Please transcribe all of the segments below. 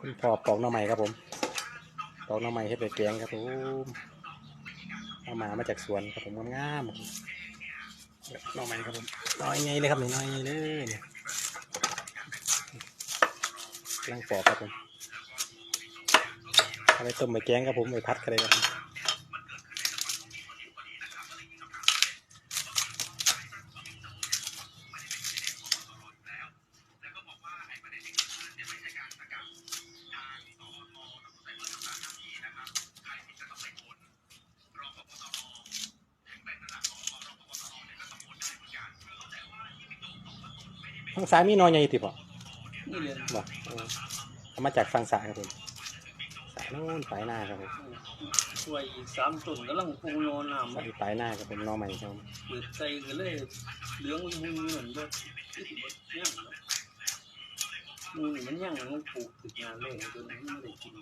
คุณพ่อปอกหน่อไม้ครับผมปอกหน่อไม้เฮ็ดใบแกงครับผมเอามามาจากสวนครับผมงามๆครับหน่อไม้ครับผมน้อยไงเลยครับนี่น้อยไงเลยเนี่ยกำลังปอกครับผมเอาไปต้มใบแกงครับผมไปพัดกันเลยครับ ทางซ้ายมีหนอยใหญ่ติบ่นี่เลยบ่เออเอามาจากฝั่งซ้ายครับผมสายโน่นปลายหน้าครับผมช่วยอีกสามต้นกำลังปูนอนน้ำสายปลายหน้าครับผมหนอใหม่ครับผมเปิดใจกันเลยเหลืองมันหุ่นเหมือนแบบย่างมูนี่มันย่างมันปลูกติดงานเลยจนมันไม่ได้กิน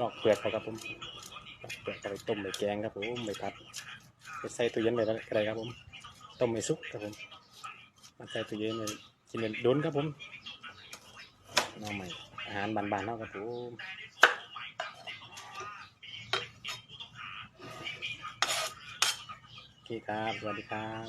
ลอกเปลือกเขาครับผมลอกเปลือกเอาไปต้มไปแกงครับผมไปพัดไปใส่ตู้เย็นไปก็ได้ครับผม ต้มไปซุปครับผมมาใส่ตู้เย็นไปกินเป็นโดนครับผมน้องใหม่อาหารบานๆเนาะครับผมโอเคครับ สวัสดีครับ